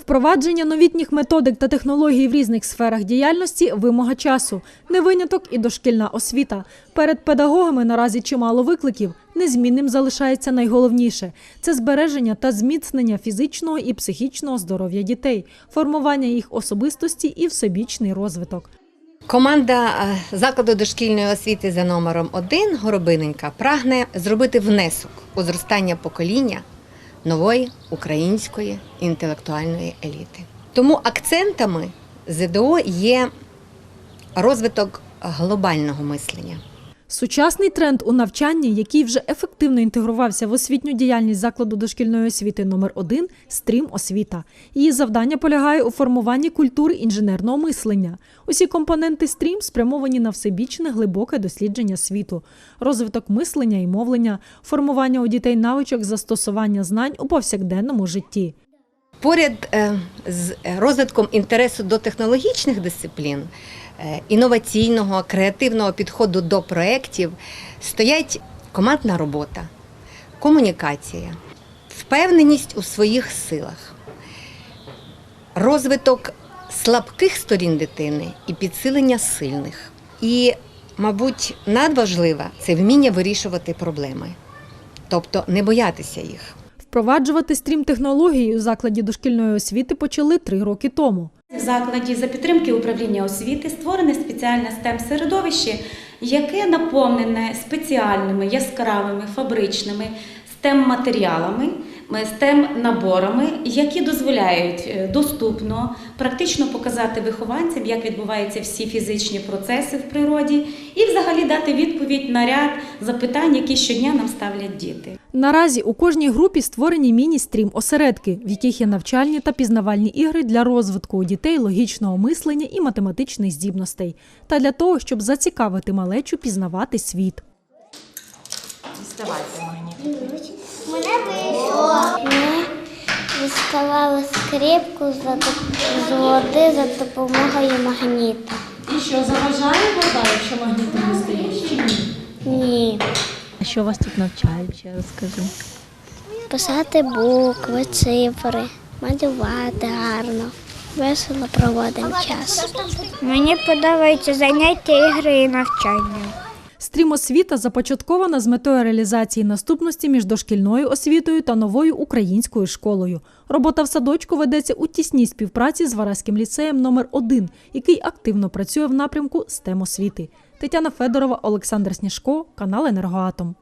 Впровадження новітніх методик та технологій в різних сферах діяльності вимога часу, не виняток і дошкільна освіта. Перед педагогами наразі чимало викликів. Незмінним залишається найголовніше це збереження та зміцнення фізичного і психічного здоров'я дітей, формування їх особистості і всебічний розвиток. Команда е, закладу дошкільної освіти за номером 1 Горобиненька прагне зробити внесок у зростання покоління нової української інтелектуальної еліти. Тому акцентами ЗДО є розвиток глобального мислення. Сучасний тренд у навчанні, який вже ефективно інтегрувався в освітню діяльність закладу дошкільної освіти номер 1 стрім освіта. Її завдання полягає у формуванні культури інженерного мислення. Усі компоненти стрім спрямовані на всебічне глибоке дослідження світу, розвиток мислення і мовлення, формування у дітей навичок застосування знань у повсякденному житті. Поряд е, з розвитком інтересу до технологічних дисциплін, е, інноваційного, креативного підходу до проєктів стоять командна робота, комунікація, впевненість у своїх силах, розвиток слабких сторін дитини і підсилення сильних. І, мабуть, надважливе це вміння вирішувати проблеми, тобто не боятися їх. Впроваджувати стрім технології у закладі дошкільної освіти почали три роки тому. В закладі за підтримки управління освіти створене спеціальне stem середовище, яке наповнене спеціальними яскравими фабричними stem матеріалами, stem наборами, які дозволяють е, доступно, практично показати вихованцям, як відбуваються всі фізичні процеси в природі, і взагалі дати відповідь на ряд запитань, які щодня нам ставлять діти. Наразі у кожній групі створені міні-стрім осередки, в яких є навчальні та пізнавальні ігри для розвитку у дітей логічного мислення і математичних здібностей, та для того, щоб зацікавити малечу пізнавати світ. Мене вийшло. Ми діставали скрипку з води за допомогою магніта. І що заважає вода, якщо магнітом не стоїш? Чи ні? Ні. А що вас тут навчають? Ще розкажи. Писати букви, цифри, малювати гарно. Весело проводимо час. Мені подобаються заняття ігри і навчання. Стрім освіта започаткована з метою реалізації наступності між дошкільною освітою та новою українською школою. Робота в садочку ведеться у тісній співпраці з Вараським ліцеєм номер 1 який активно працює в напрямку STEM освіти. Тетяна Федорова, Олександр Сніжко, канал Енергоатом.